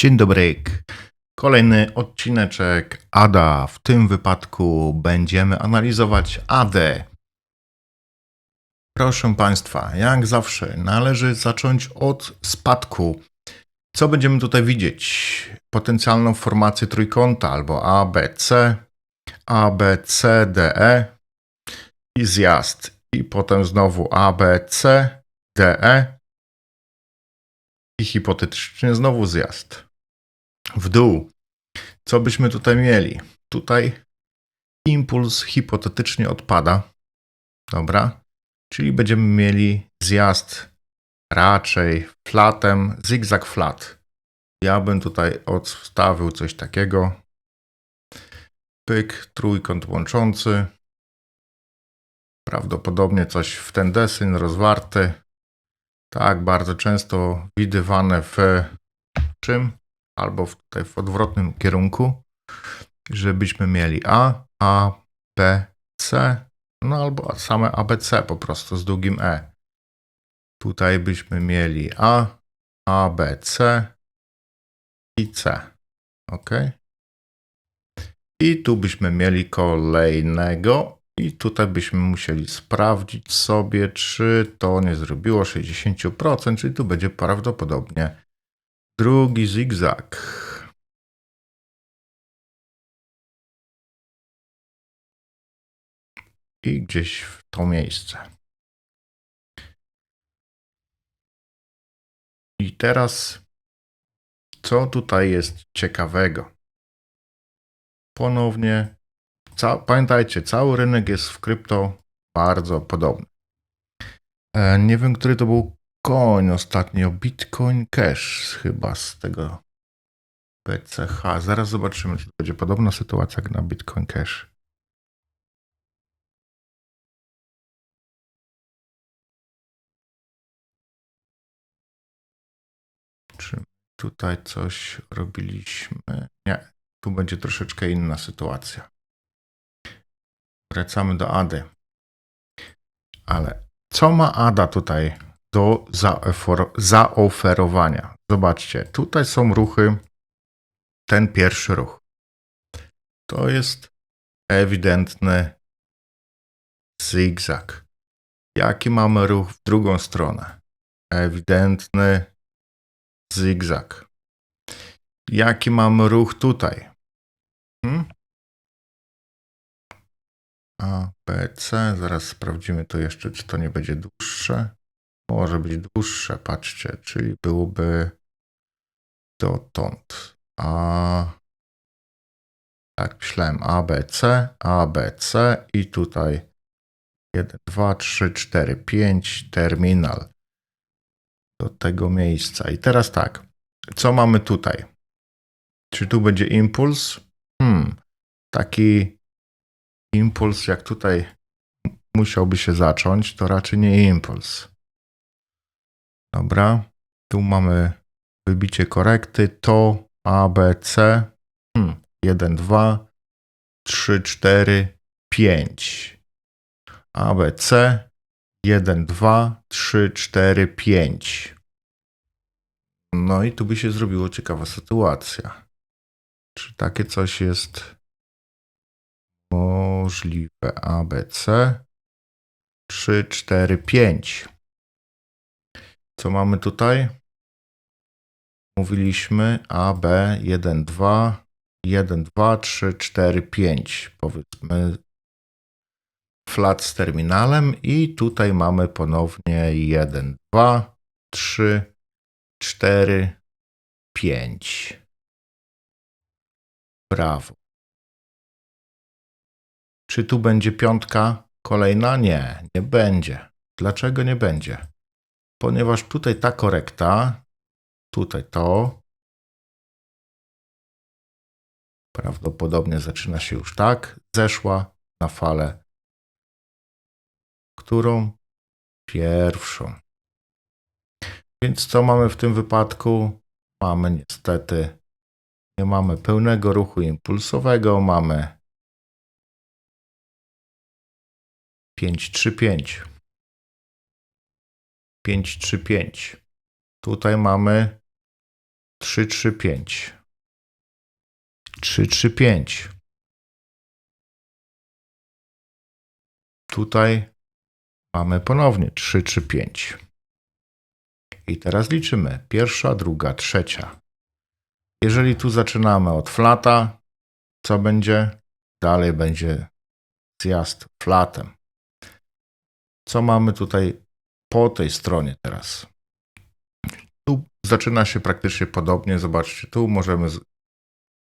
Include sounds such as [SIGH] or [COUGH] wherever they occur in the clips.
Dzień dobry. Kolejny odcineczek ADA. W tym wypadku będziemy analizować AD. Proszę Państwa, jak zawsze należy zacząć od spadku. Co będziemy tutaj widzieć? Potencjalną formację trójkąta albo ABC, ABCDE i zjazd. I potem znowu ABCDE i hipotetycznie znowu zjazd. W dół. Co byśmy tutaj mieli? Tutaj impuls hipotetycznie odpada. Dobra. Czyli będziemy mieli zjazd raczej flatem, zigzag flat. Ja bym tutaj odstawił coś takiego. Pyk, trójkąt łączący. Prawdopodobnie coś w ten desyn rozwarty. Tak, bardzo często widywane w czym? Albo w, tutaj w odwrotnym kierunku, żebyśmy mieli A, A, B, C, no albo same ABC po prostu z długim E. Tutaj byśmy mieli A, A, B, C i C. Ok? I tu byśmy mieli kolejnego i tutaj byśmy musieli sprawdzić sobie, czy to nie zrobiło 60%, czyli tu będzie prawdopodobnie drugi zigzag. I gdzieś w to miejsce. I teraz, co tutaj jest ciekawego? Ponownie Ca pamiętajcie, cały rynek jest w krypto bardzo podobny. E, nie wiem, który to był koń ostatnio. Bitcoin Cash chyba z tego BCH. Zaraz zobaczymy, czy będzie podobna sytuacja jak na Bitcoin Cash. Czy tutaj coś robiliśmy? Nie, tu będzie troszeczkę inna sytuacja. Wracamy do Ady. Ale co ma Ada tutaj do zaofer- zaoferowania? Zobaczcie, tutaj są ruchy. Ten pierwszy ruch. To jest ewidentny zigzag. Jaki mamy ruch w drugą stronę? Ewidentny zigzag. Jaki mamy ruch tutaj? Hmm? A, B, C. Zaraz sprawdzimy to jeszcze, czy to nie będzie dłuższe. Może być dłuższe, patrzcie, czyli byłoby dotąd. A. Tak, myślałem A, B, i tutaj 1, 2, 3, 4, 5, terminal do tego miejsca. I teraz tak, co mamy tutaj? Czy tu będzie impuls? Hmm, taki impuls, jak tutaj musiałby się zacząć, to raczej nie impuls. Dobra, tu mamy wybicie korekty, to A, B, C, hmm, 1, 2, 3, 4, 5. A, B, C, 1, 2, 3, 4, 5. No i tu by się zrobiło ciekawa sytuacja. Czy takie coś jest możliwe. ABC 3, 4, 5. Co mamy tutaj? Mówiliśmy A, B, 1, 2, 1, 2, 3, 4, 5. Powiedzmy flat z terminalem i tutaj mamy ponownie 1, 2, 3, 4, 5. Brawo. Czy tu będzie piątka kolejna? Nie, nie będzie. Dlaczego nie będzie? Ponieważ tutaj ta korekta, tutaj to, prawdopodobnie zaczyna się już tak, zeszła na falę, którą? Pierwszą. Więc co mamy w tym wypadku? Mamy niestety, nie mamy pełnego ruchu impulsowego, mamy 5, 3, 5. 5, 3, 5. Tutaj mamy 3, 3, 5. 3, 3, 5. Tutaj mamy ponownie 3, 3, 5. I teraz liczymy. Pierwsza, druga, trzecia. Jeżeli tu zaczynamy od flata, co będzie? Dalej będzie zjazd flatem. Co mamy tutaj po tej stronie teraz? Tu zaczyna się praktycznie podobnie. Zobaczcie, tu możemy z,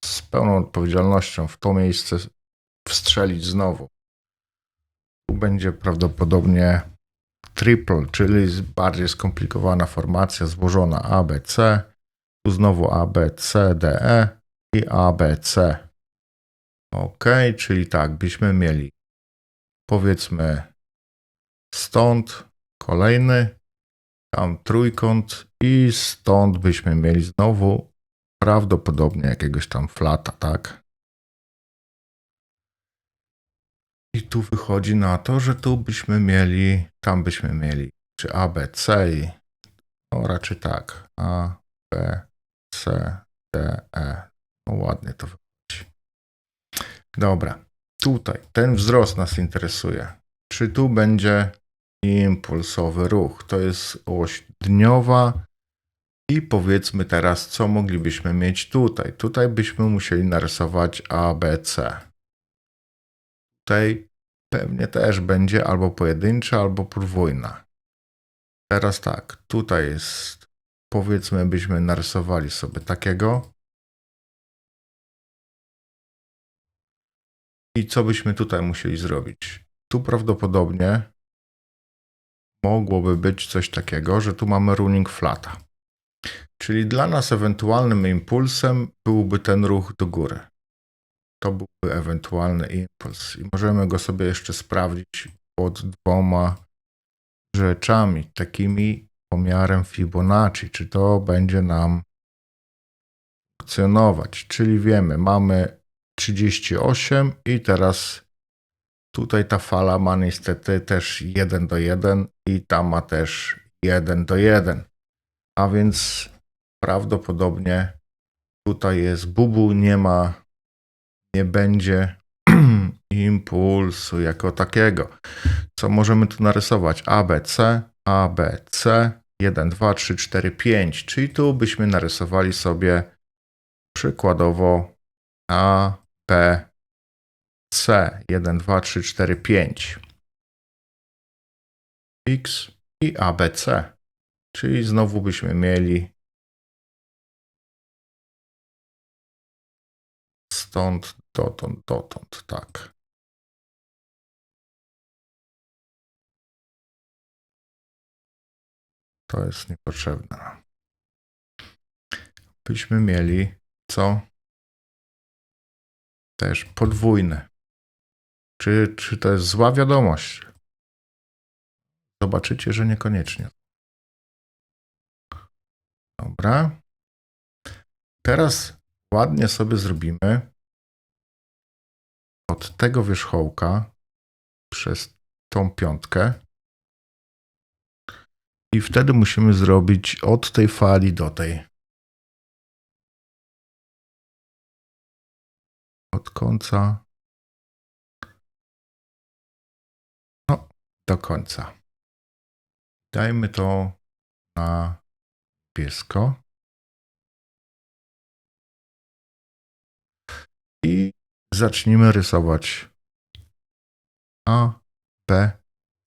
z pełną odpowiedzialnością w to miejsce wstrzelić znowu. Tu będzie prawdopodobnie triple, czyli bardziej skomplikowana formacja złożona ABC. Tu znowu ABC, DE i ABC. Ok, czyli tak, byśmy mieli powiedzmy stąd kolejny, tam trójkąt i stąd byśmy mieli znowu prawdopodobnie jakiegoś tam flata, tak? I tu wychodzi na to, że tu byśmy mieli, tam byśmy mieli czy A, B, C i no raczej tak. A, B, C, D, E. No ładnie to wychodzi. Dobra, tutaj ten wzrost nas interesuje. Czy tu będzie impulsowy ruch? To jest oś dniowa. I powiedzmy teraz, co moglibyśmy mieć tutaj. Tutaj byśmy musieli narysować A, B, C. Tutaj pewnie też będzie albo pojedyncza, albo podwójna. Teraz tak, tutaj jest, powiedzmy, byśmy narysowali sobie takiego. I co byśmy tutaj musieli zrobić? Tu prawdopodobnie mogłoby być coś takiego, że tu mamy running flata. Czyli dla nas ewentualnym impulsem byłby ten ruch do góry. To byłby ewentualny impuls. I możemy go sobie jeszcze sprawdzić pod dwoma rzeczami, takimi pomiarem Fibonacci, czy to będzie nam funkcjonować. Czyli wiemy, mamy 38 i teraz tutaj ta fala ma niestety też 1 do 1 i ta ma też 1 do 1. A więc prawdopodobnie tutaj jest bubu, nie ma, nie będzie [CLEARS THROAT] impulsu jako takiego. Co możemy tu narysować? ABC, ABC, 1, 2, 3, 4, 5. Czyli tu byśmy narysowali sobie przykładowo A, B, C. 1, 2, 3, 4, 5. X i ABC. Czyli znowu byśmy mieli stąd, dotąd, dotąd, tak. To jest niepotrzebne. Byśmy mieli co? Też podwójne. Czy, czy to jest zła wiadomość? Zobaczycie, że niekoniecznie. Dobra. Teraz ładnie sobie zrobimy od tego wierzchołka przez tą piątkę. I wtedy musimy zrobić od tej fali do tej. Od końca. No, do końca. Dajmy to na niebiesko. I zacznijmy rysować A, B,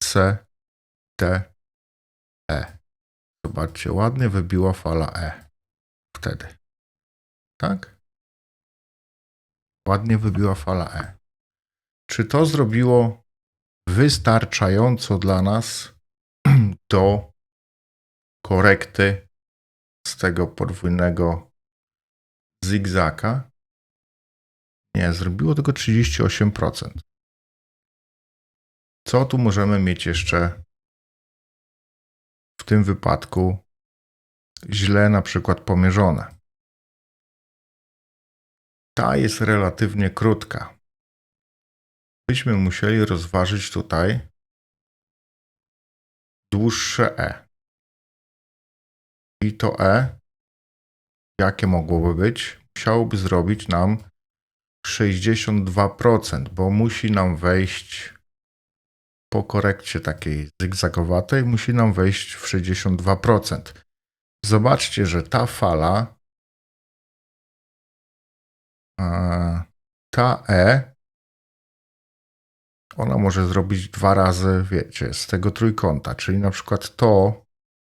C, D, E. Zobaczcie, ładnie wybiła fala E. Wtedy. Tak? Ładnie wybiła fala E. Czy to zrobiło wystarczająco dla nas [CLEARS THROAT] do korekty z tego podwójnego zigzaka? Nie, zrobiło tylko 38%. Co tu możemy mieć jeszcze w tym wypadku źle na przykład pomierzone? Ta jest relatywnie krótka. Byśmy musieli rozważyć tutaj dłuższe E. I to E, jakie mogłoby być? Musiałoby zrobić nam 62%, bo musi nam wejść po korekcie takiej zygzakowatej, musi nam wejść w 62%. Zobaczcie, że ta fala, e, ta E, ona może zrobić dwa razy, wiecie, z tego trójkąta, czyli na przykład to,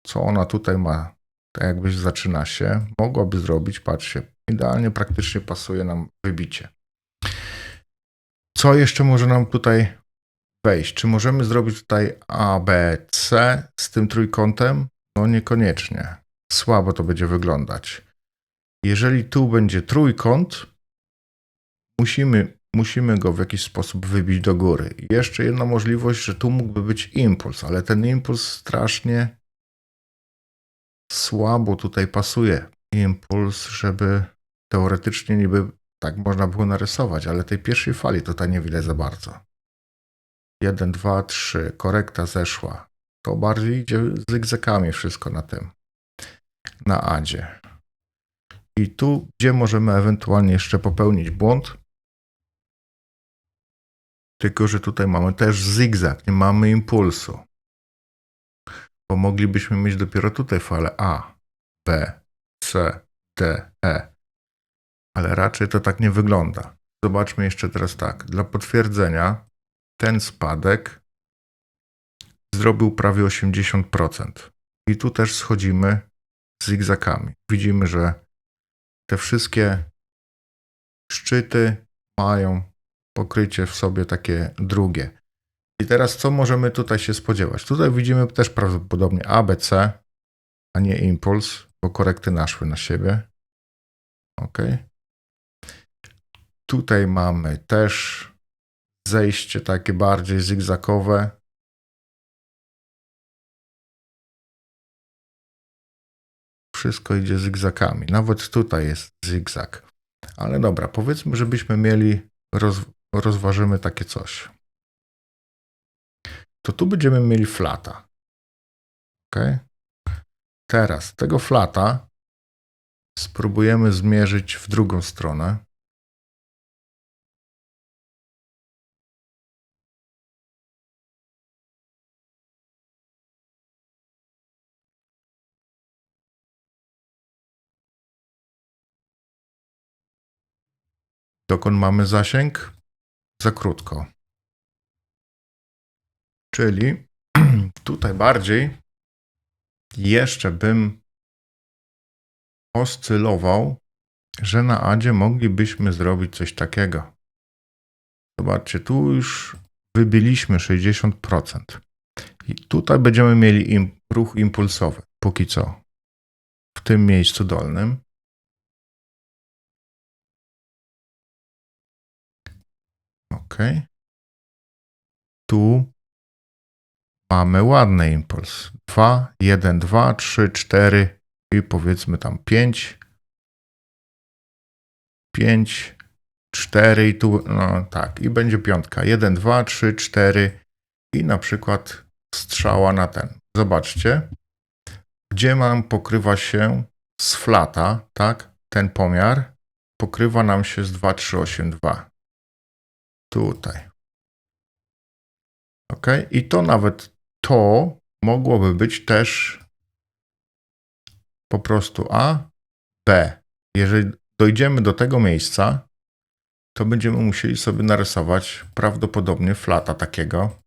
co ona tutaj ma, tak jakbyś zaczyna się, mogłaby zrobić, patrzcie, idealnie praktycznie pasuje nam wybicie. Co jeszcze może nam tutaj wejść? Czy możemy zrobić tutaj A, B, C z tym trójkątem? No niekoniecznie. Słabo to będzie wyglądać. Jeżeli tu będzie trójkąt, musimy, musimy go w jakiś sposób wybić do góry. Jeszcze jedna możliwość, że tu mógłby być impuls, ale ten impuls strasznie słabo tutaj pasuje. Impuls, żeby teoretycznie niby tak można było narysować, ale tej pierwszej fali tutaj nie widać za bardzo. 1, 2, 3, korekta zeszła. To bardziej idzie zygzakami wszystko na tym, na adzie. I tu, gdzie możemy ewentualnie jeszcze popełnić błąd, tylko że tutaj mamy też zygzak, nie mamy impulsu. Bo moglibyśmy mieć dopiero tutaj falę A, B, C, D, E. Ale raczej to tak nie wygląda. Zobaczmy jeszcze teraz tak. Dla potwierdzenia ten spadek zrobił prawie 80%. I tu też schodzimy zigzakami. Widzimy, że te wszystkie szczyty mają pokrycie w sobie takie drugie. I teraz co możemy tutaj się spodziewać? Tutaj widzimy też prawdopodobnie ABC, a nie impuls, bo korekty naszły na siebie. Ok. Tutaj mamy też zejście takie bardziej zygzakowe. Wszystko idzie zygzakami. Nawet tutaj jest zygzak. Ale dobra, powiedzmy, żebyśmy mieli, roz, rozważymy takie coś. To tu będziemy mieli flata. Ok. Teraz tego flata spróbujemy zmierzyć w drugą stronę. Dokąd mamy zasięg? Za krótko. Czyli [CLEARS THROAT] tutaj bardziej jeszcze bym oscylował, że na adzie moglibyśmy zrobić coś takiego. Zobaczcie, tu już wybiliśmy 60%. I tutaj będziemy mieli im, ruch impulsowy, póki co. W tym miejscu dolnym. OK. Tu mamy ładny impuls. 2, 1, 2, 3, 4 i powiedzmy tam 5. 5, 4 i tu, no tak, i będzie piątka. 1, 2, 3, 4 i na przykład strzała na ten. Zobaczcie, gdzie nam pokrywa się z flata, tak? Ten pomiar pokrywa nam się z 2382. Tutaj. Ok, i to nawet to mogłoby być też po prostu A, B. Jeżeli dojdziemy do tego miejsca, to będziemy musieli sobie narysować prawdopodobnie flata takiego.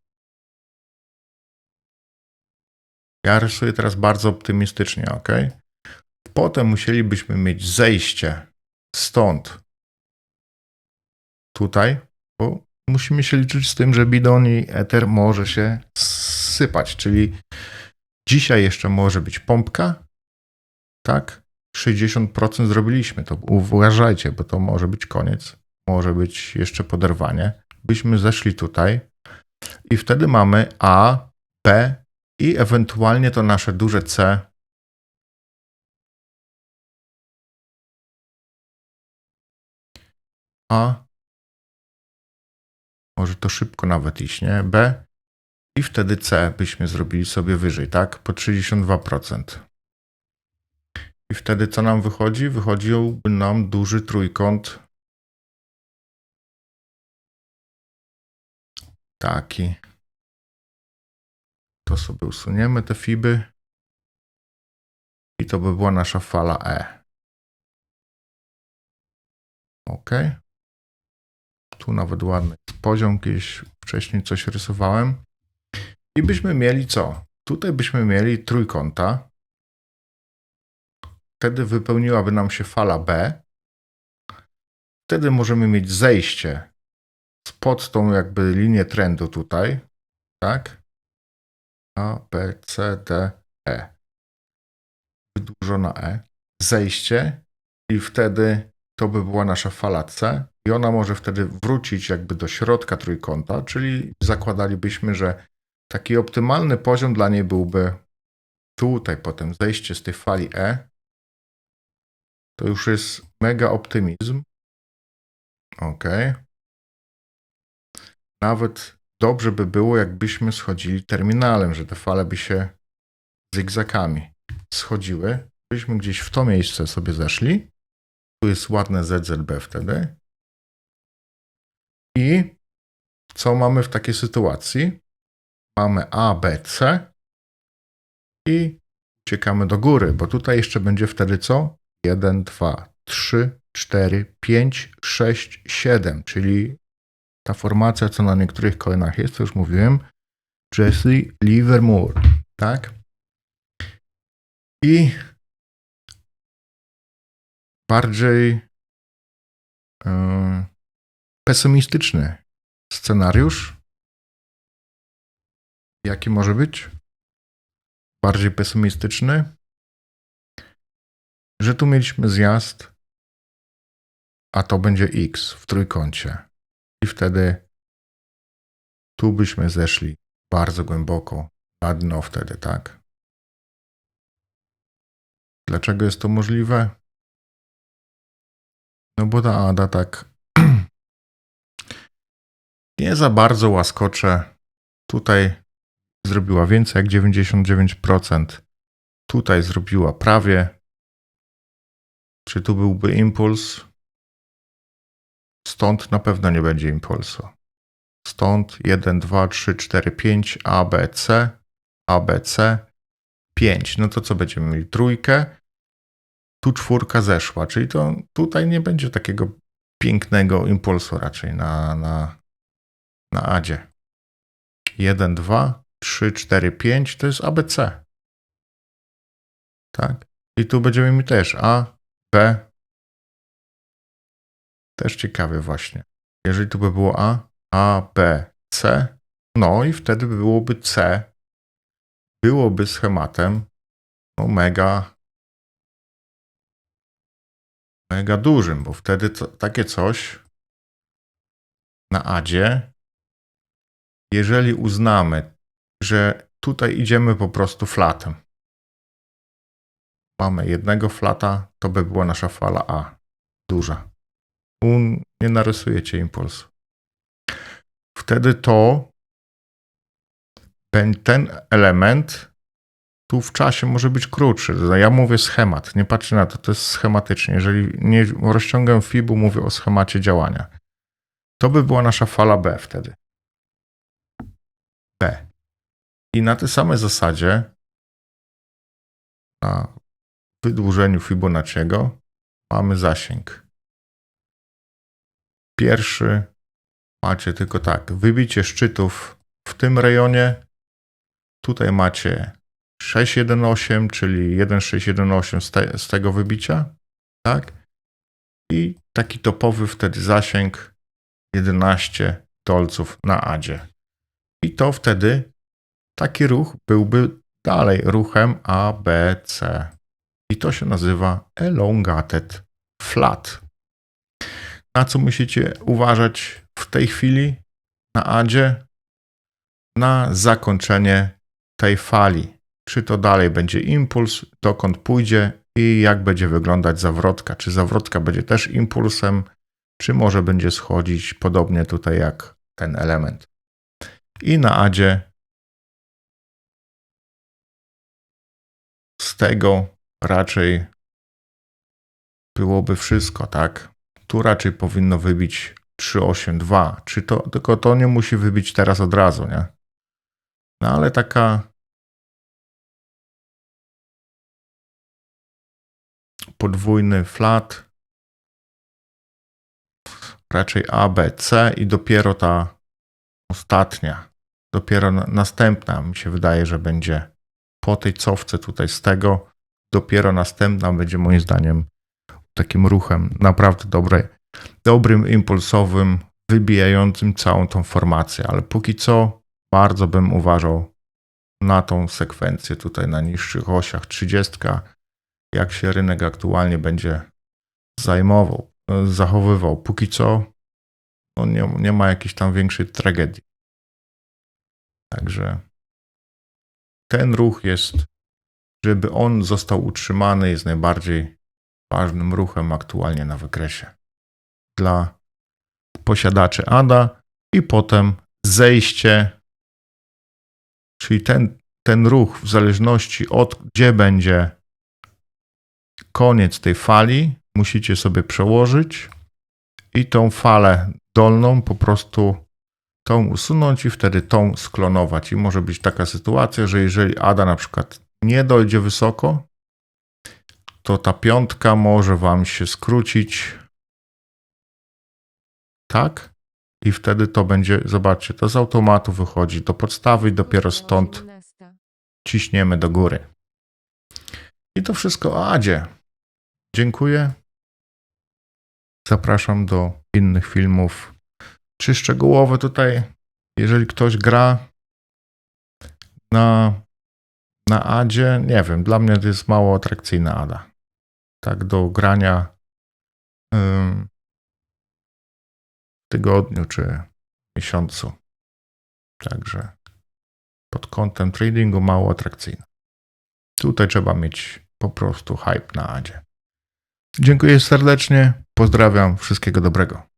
Ja rysuję teraz bardzo optymistycznie, ok? Potem musielibyśmy mieć zejście stąd tutaj, bo musimy się liczyć z tym, że bidon i ether może się sypać, czyli dzisiaj jeszcze może być pompka, tak? 60% zrobiliśmy, to uważajcie, bo to może być koniec, może być jeszcze poderwanie. Byśmy zeszli tutaj i wtedy mamy A, B i ewentualnie to nasze duże C A. Może to szybko nawet iść, nie? B. I wtedy C byśmy zrobili sobie wyżej, tak? Po 32%. I wtedy co nam wychodzi? Wychodziłby nam duży trójkąt. Taki. To sobie usuniemy te fiby. I to by była nasza fala E. OK. Tu nawet ładny poziom, kiedyś wcześniej coś rysowałem. I byśmy mieli co? Tutaj byśmy mieli trójkąta. Wtedy wypełniłaby nam się fala B. Wtedy możemy mieć zejście spod tą jakby linię trendu tutaj. Tak? A, B, C, D, E. Wydłużona E. Zejście i wtedy to by była nasza fala C i ona może wtedy wrócić jakby do środka trójkąta, czyli zakładalibyśmy, że taki optymalny poziom dla niej byłby tutaj potem zejście z tej fali E. To już jest mega optymizm. Ok. Nawet dobrze by było, jakbyśmy schodzili terminalem, że te fale by się zygzakami schodziły. Byśmy gdzieś w to miejsce sobie zeszli. Tu jest ładne ZZB wtedy. I co mamy w takiej sytuacji? Mamy A, B, C i uciekamy do góry, bo tutaj jeszcze będzie wtedy co? 1, 2, 3, 4, 5, 6, 7, czyli ta formacja, co na niektórych kolenach jest, to już mówiłem, Jesse Livermore, tak? I bardziej yy, pesymistyczny scenariusz. Jaki może być? Bardziej pesymistyczny, że tu mieliśmy zjazd, a to będzie x w trójkącie. I wtedy tu byśmy zeszli bardzo głęboko na dno wtedy, tak? Dlaczego jest to możliwe? No bo ta Ada tak [CLEARS THROAT] nie za bardzo łaskocze. Tutaj zrobiła więcej jak 99%. Tutaj zrobiła prawie. Czy tu byłby impuls? Stąd na pewno nie będzie impulsu. Stąd 1, 2, 3, 4, 5, A, B, C, A, B, C, 5. No to co będziemy mieli? Trójkę. Tu czwórka zeszła, czyli to tutaj nie będzie takiego pięknego impulsu raczej na, na, na Adzie. 1, 2, 3, 4, 5 to jest ABC. Tak? I tu będziemy mieli też A, B. Też ciekawe właśnie. Jeżeli tu by było A, A, B, C, no i wtedy byłoby C. Byłoby schematem no mega dużym, bo wtedy to, takie coś na adzie, jeżeli uznamy, że tutaj idziemy po prostu flatem, mamy jednego flata, to by była nasza fala A, duża. Tu nie narysujecie impulsu. Wtedy to ten element tu w czasie może być krótszy. Ja mówię schemat, nie patrzę na to, to jest schematycznie. Jeżeli nie rozciągam FIBu, mówię o schemacie działania. To by była nasza fala B wtedy. B. I na tej samej zasadzie na wydłużeniu Fibonacciego mamy zasięg. Pierwszy macie tylko tak, wybicie szczytów w tym rejonie. Tutaj macie 618, czyli 1618 z, te, z tego wybicia, tak? I taki topowy wtedy zasięg 11 dolców na adzie. I to wtedy taki ruch byłby dalej ruchem ABC. I to się nazywa elongated flat. Na co musicie uważać w tej chwili na adzie? Na zakończenie tej fali. Czy to dalej będzie impuls, dokąd pójdzie i jak będzie wyglądać zawrotka. Czy zawrotka będzie też impulsem, czy może będzie schodzić podobnie tutaj jak ten element. I na adzie z tego raczej byłoby wszystko, tak? Tu raczej powinno wybić 382. Czy to, tylko to nie musi wybić teraz od razu, nie? No ale taka podwójny flat. Raczej A, B, C i dopiero ta ostatnia, dopiero na, następna mi się wydaje, że będzie po tej cofce tutaj z tego, dopiero następna będzie moim zdaniem takim ruchem naprawdę dobrej, dobrym, impulsowym, wybijającym całą tą formację, ale póki co bardzo bym uważał na tą sekwencję tutaj na niższych osiach. 30, jak się rynek aktualnie będzie zajmował, zachowywał. Póki co no nie, nie ma jakiejś tam większej tragedii. Także ten ruch jest, żeby on został utrzymany, jest najbardziej ważnym ruchem aktualnie na wykresie dla posiadaczy ADA i potem zejście, czyli ten, ten ruch w zależności od gdzie będzie koniec tej fali, musicie sobie przełożyć i tą falę dolną po prostu tą usunąć i wtedy tą sklonować. I może być taka sytuacja, że jeżeli ADA na przykład nie dojdzie wysoko, to ta piątka może Wam się skrócić tak i wtedy to będzie, zobaczcie, to z automatu wychodzi do podstawy i dopiero stąd ciśniemy do góry. I to wszystko Adzie. Dziękuję. Zapraszam do innych filmów, czy szczegółowe tutaj, jeżeli ktoś gra na, na Adzie, nie wiem, dla mnie to jest mało atrakcyjna Ada. Tak do grania w tygodniu czy miesiącu. Także pod kątem tradingu mało atrakcyjna. Tutaj trzeba mieć po prostu hype na Adzie. Dziękuję serdecznie. Pozdrawiam. Wszystkiego dobrego.